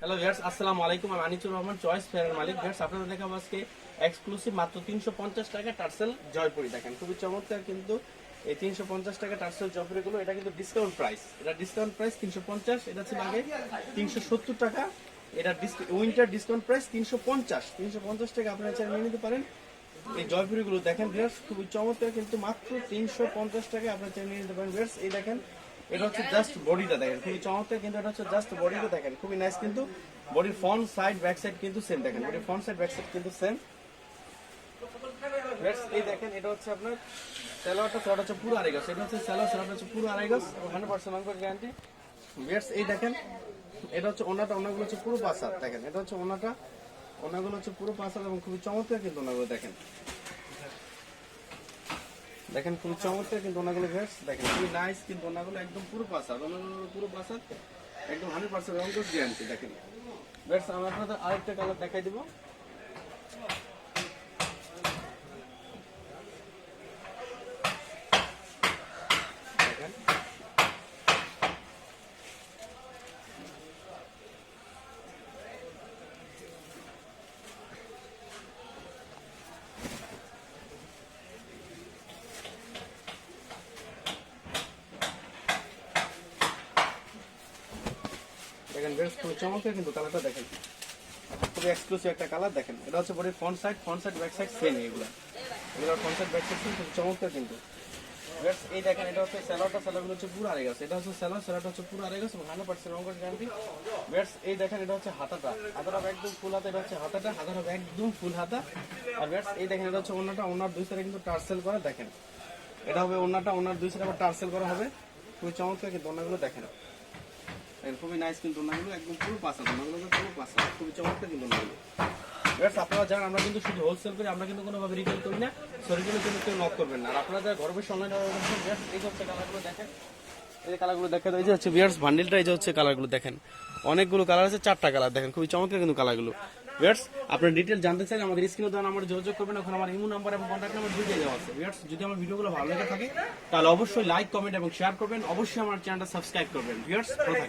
Hello viewers আসসালামু আলাইকুম, আমি আনিচুর রহমান চয়েস ফেয়ারের মালিক। ভিউয়ার্স আপনাদের দেখাবো আজকে এক্সক্লুসিভ মাত্র তিনশো পঞ্চাশ টাকা টার্সেল জয়পুরি দেখেন, খুবই চমৎকার কিন্তু এই তিনশো পঞ্চাশ টাকা টার্সেল জয়পুরি গুলো। এটা কিন্তু ডিসকাউন্ট প্রাইস এটা ডিসকাউন্ট প্রাইস তিনশো পঞ্চাশ, এটা ছিল আগে তিনশো সত্তর টাকা। এটা উইন্টার ডিসকাউন্ট প্রাইস তিনশো পঞ্চাশ। তিনশো পঞ্চাশ টাকা আপনারা চাইলে নিয়ে নিতে পারেন। এই জয়পুরি গুলো, দেখেন ভিউয়ার্স খুবই চমৎকার কিন্তু মাত্র তিনশো পঞ্চাশ টাকা আপনারা চাইলে নিয়ে নিতে পারেন। ভিউয়ার্স এই দেখেন এটা হচ্ছে জাস্ট বডিটা দেখেন। খুবই চমৎকার, কিন্তু এটা হচ্ছে জাস্ট বডিটা দেখেন। খুবই নাইস কিন্তু বডির ফ্রন্ট সাইড ব্যাক সাইড কিন্তু সেম দেখেন। বডির ফ্রন্ট সাইড ব্যাক সাইড কিন্তু সেম এই দেখেন, এটা হচ্ছে আপনার স্যালোয়ারটা স্যালোয়ার হচ্ছে পুরো আড়াই গাছ এটা হচ্ছে স্যালোয়ার স্যালোয়ার হচ্ছে পুরো আড়াই গাছ হান্ড্রেড পার্সেন্ট অঙ্কের গ্যারান্টি ভিয়ার্স এই দেখেন, এটা হচ্ছে ওনাটা, ওনাগুলো হচ্ছে পুরো পাঁচ দেখেন। এটা হচ্ছে ওনাটা, ওনাগুলো হচ্ছে পুরো পাঁচ এবং খুবই চমৎকার কিন্তু ওনাগুলো দেখেন। দেখেন খুব চমৎকার কিন্তু ওনাগুলো ভেস দেখেন। খুবই নাইস কিন্তু ওনাগুলো একদম পুরো বাসার ওনাগুলো পুরো বাসার একদম হান্ড্রেড পার্সেন্ট রঙ্গস গ্যারান্টি দেখেন। ভেস আমি আপনাদের আরেকটা কালার দেখাই দিব। দেখেন। দেখেন বেশ খুব চমৎকার কিন্তু কালারটা দেখেন। খুবই এক্সক্লুসিভ একটা কালার দেখেন। এটা হচ্ছে বডির front side front side back side same এগুলো এগুলো ফ্রন্ট সাইড ব্যাক সাইড খুব চমৎকার কিন্তু। এই দেখেন, এটা হচ্ছে হচ্ছে পুরো এটা হচ্ছে হচ্ছে পুরো গ্যারান্টি বেশ এই দেখেন, এটা হচ্ছে হাতাটা। একদম ফুল হচ্ছে হাতাটা। একদম ফুল হাতা। আর এই দেখেন, এটা হচ্ছে দুই কিন্তু করা, দেখেন। এটা হবে ওনাটা ওনার দুই সাইডে আবার টার্সেল করা হবে। খুবই চমৎকার কিন্তু ওনাগুলো দেখেন। খুবই নাইস কিন্তু ওনাগুলো একদম পুরো পাসা ওনাগুলো পুরো পাসা খুবই চমৎকার কিন্তু ওনাগুলো এবার আপনারা জানেন, আমরা কিন্তু শুধু হোলসেল করি, আমরা কিন্তু কোনোভাবে রিটেল করি না সরিগুলোর জন্য কেউ নক করবেন না। আর আপনারা যারা ঘরে বসে অনলাইন এই হচ্ছে কালারগুলো দেখেন, এই কালারগুলো দেখেন, এই যে হচ্ছে বিয়ার্স বান্ডিলটা এই যে হচ্ছে কালারগুলো দেখেন, অনেকগুলো কালার আছে, চারটা কালার দেখেন, খুবই চমৎকার কিন্তু কালারগুলো বিয়ার্স আপনার ডিটেল জানতে চাইলে আমাদের স্ক্রিনে দেওয়া নাম্বারে যোগাযোগ করবেন, ওখানে আমার ইমো নাম্বার এবং কন্ট্যাক্ট নাম্বার দুইটাই দেওয়া আছে। বিয়ার্স যদি আমার ভিডিওগুলো ভালো লেগে থাকে, তাহলে অবশ্যই লাইক কমেন্ট এবং শেয়ার করবেন, অবশ্যই আমার চ্যানেলটা সাবস্ক্রাইব করবেন। বিয়ার্স ভালো থাকেন।